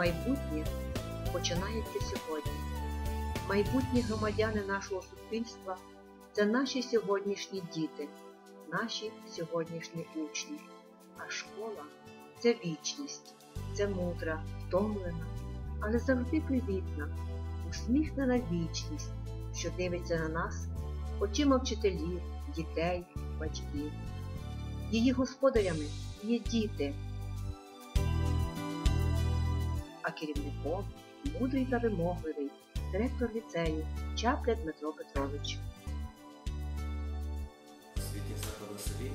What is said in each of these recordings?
Майбутнє починається сьогодні. Майбутні громадяни нашого суспільства це наші сьогоднішні діти, наші сьогоднішні учні. А школа це вічність, це мудра, втомлена, але завжди привітна, усміхнена вічність, що дивиться на нас очима вчителів, дітей, батьків. Її господарями є діти, а керівником мудрий та вимогливий директор ліцею Чапля Дмитро Петрович. Світі заклад на селі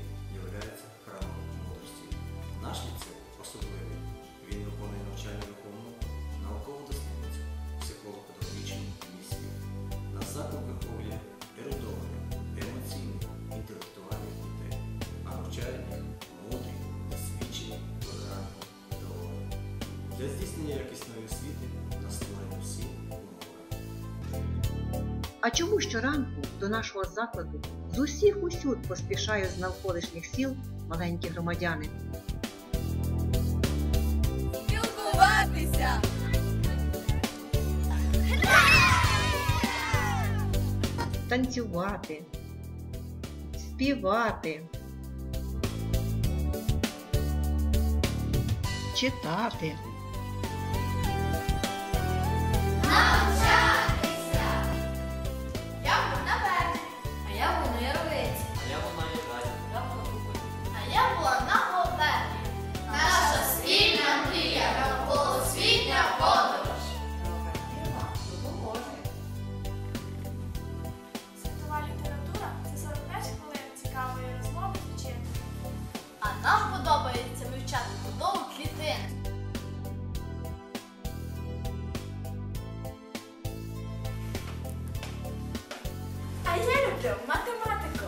Для здійснення якісної освіти на створені всі умови. А чому щоранку до нашого закладу з усіх усюд поспішають з навколишніх сіл маленькі громадяни? Спілкуватися! танцювати, співати, читати. Люблю математику.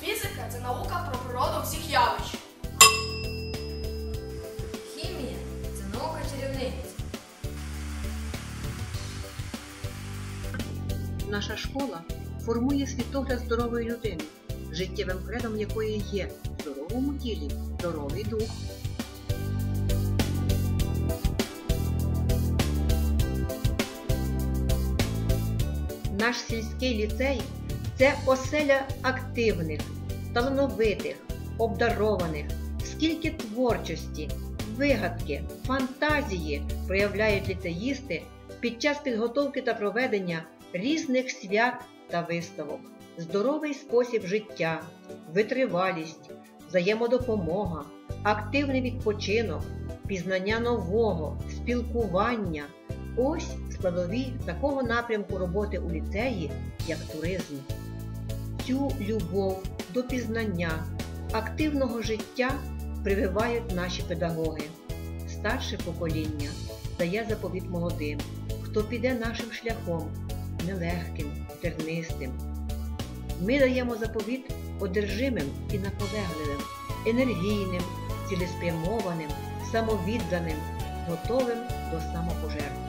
Фізика це наука про природу всіх явищ. Хімія це наука чарівниць. Наша школа формує світогляд здорової людини, життєвим кредом якої є в здоровому тілі здоровий дух. Наш сільський ліцей це оселя активних, талановитих, обдарованих, скільки творчості, вигадки, фантазії проявляють ліцеїсти під час підготовки та проведення різних свят та виставок, здоровий спосіб життя, витривалість, взаємодопомога, активний відпочинок, пізнання нового, спілкування. Ось складові такого напрямку роботи у ліцеї, як туризм. Цю любов до пізнання, активного життя прививають наші педагоги. Старше покоління дає заповіт молодим, хто піде нашим шляхом, нелегким, тернистим. Ми даємо заповіт одержимим і наполегливим, енергійним, цілеспрямованим, самовідданим, готовим до самопожертви.